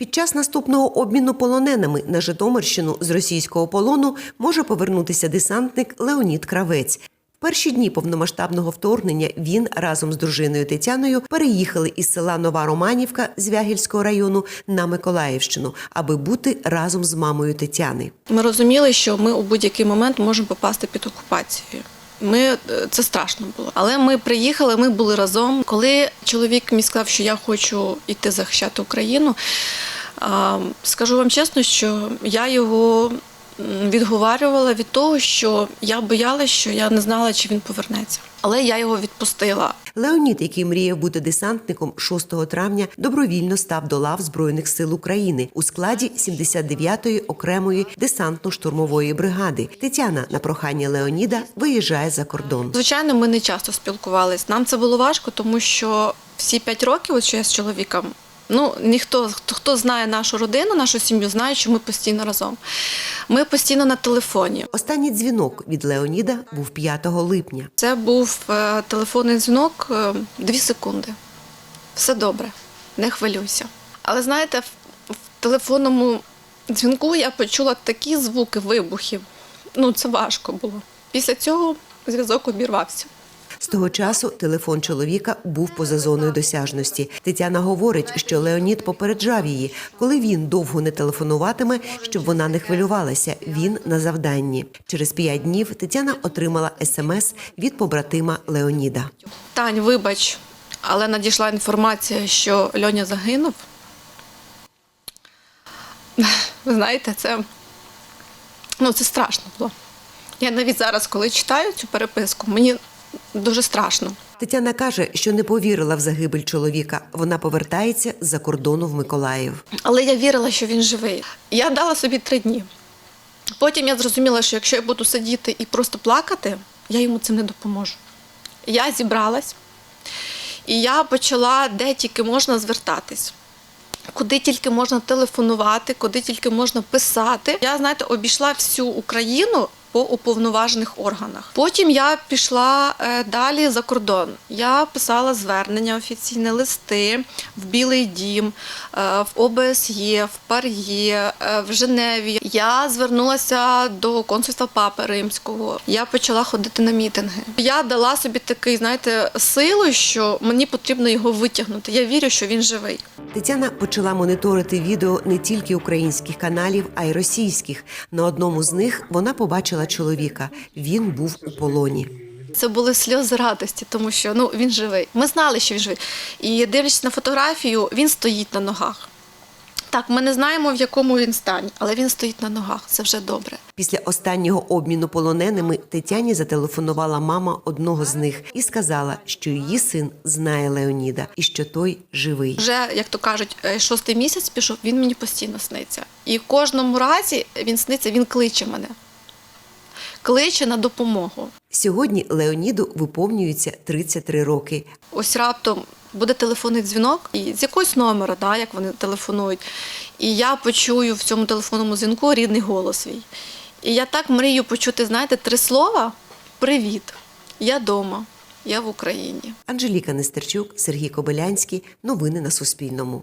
Під час наступного обміну полоненими на Житомирщину з російського полону може повернутися десантник Леонід Кравець. В перші дні повномасштабного вторгнення він разом з дружиною Тетяною переїхали із села Нова Романівка з Вягільського району на Миколаївщину, аби бути разом з мамою Тетяни. Ми розуміли, що ми у будь-який момент можемо попасти під окупацію. Ми е, це страшно було. Але ми приїхали, ми були разом. Коли чоловік мені сказав, що я хочу йти захищати Україну, скажу вам чесно, що я його відговарювала від того, що я боялася, що я не знала, чи він повернеться. Але я його відпустила. Леонід, який мріяв бути десантником, 6 травня добровільно став до лав Збройних сил України у складі 79-ї окремої десантно-штурмової бригади. Тетяна на прохання Леоніда виїжджає за кордон. Звичайно, ми не часто спілкувались. Нам це було важко, тому що всі п'ять років, от що я з чоловіком, ну ніхто хто, хто знає нашу родину, нашу сім'ю, знає, що ми постійно разом. Ми постійно на телефоні. Останній дзвінок від Леоніда був 5 липня. Це був е, телефонний дзвінок е, дві секунди. Все добре, не хвилюйся. Але знаєте, в, в телефонному дзвінку я почула такі звуки вибухів. Ну, це важко було. Після цього зв'язок обірвався. Того часу телефон чоловіка був поза зоною досяжності. Тетяна говорить, що Леонід попереджав її, коли він довго не телефонуватиме, щоб вона не хвилювалася. Він на завданні. Через п'ять днів Тетяна отримала смс від побратима Леоніда. Тань, вибач, але надійшла інформація, що Льоня загинув. Ви знаєте, це, ну, це страшно було. Я навіть зараз, коли читаю цю переписку, мені дуже страшно. Тетяна каже, що не повірила в загибель чоловіка. Вона повертається з-за кордону в Миколаїв. Але я вірила, що він живий. Я дала собі три дні. Потім я зрозуміла, що якщо я буду сидіти і просто плакати, я йому цим не допоможу. Я зібралась і я почала де тільки можна звертатись. Куди тільки можна телефонувати, куди тільки можна писати. Я, знаєте, обійшла всю Україну по уповноважених органах. Потім я пішла е, далі за кордон. Я писала звернення, офіційні листи в Білий Дім, е, в ОБСЄ, в ПАРЄ, е, в Женеві. Я звернулася до консульства Папи Римського. Я почала ходити на мітинги. Я дала собі такий, знаєте, силу, що мені потрібно його витягнути. Я вірю, що він живий. Тетяна почала моніторити відео не тільки українських каналів, а й російських. На одному з них вона побачила чоловіка. Він був у полоні. Це були сльози радості, тому що ну він живий. Ми знали, що він живий. І дивлячись на фотографію, він стоїть на ногах. Так, ми не знаємо, в якому він стані, але він стоїть на ногах. Це вже добре. Після останнього обміну полоненими Тетяні зателефонувала мама одного з них і сказала, що її син знає Леоніда і що той живий. Вже, як то кажуть, е, шостий місяць пішов, він мені постійно сниться. І в кожному разі він сниться, він кличе мене. Кличе на допомогу. Сьогодні Леоніду виповнюється 33 роки. ось раптом буде телефонний дзвінок і з якогось номера, да, як вони телефонують. І я почую в цьому телефонному дзвінку рідний голос свій. І я так мрію почути, знаєте, три слова: Привіт! Я вдома, я в Україні. Анжеліка Нестерчук, Сергій Кобилянський. Новини на Суспільному.